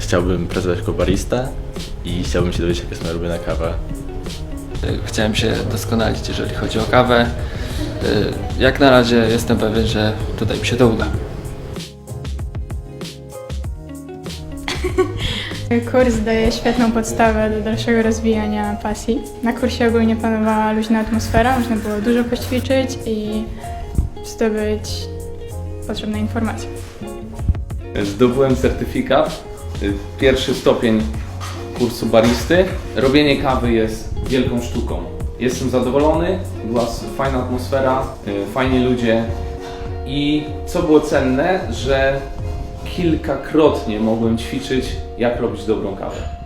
chciałbym pracować jako barista i chciałbym się dowiedzieć, jaka jest moja ulubiona kawa. Chciałem się doskonalić, jeżeli chodzi o kawę. Y, Jak na razie jestem pewien, że tutaj mi się to uda. Kurs daje świetną podstawę do dalszego rozwijania pasji. Na kursie ogólnie panowała luźna atmosfera, można było dużo poćwiczyć i zdobyć potrzebne informacje. Zdobyłem certyfikat, pierwszy stopień kursu baristy. Robienie kawy jest wielką sztuką. Jestem zadowolony, była fajna atmosfera, y, fajni ludzie i co było cenne, że kilkakrotnie mogłem ćwiczyć, jak robić dobrą kawę.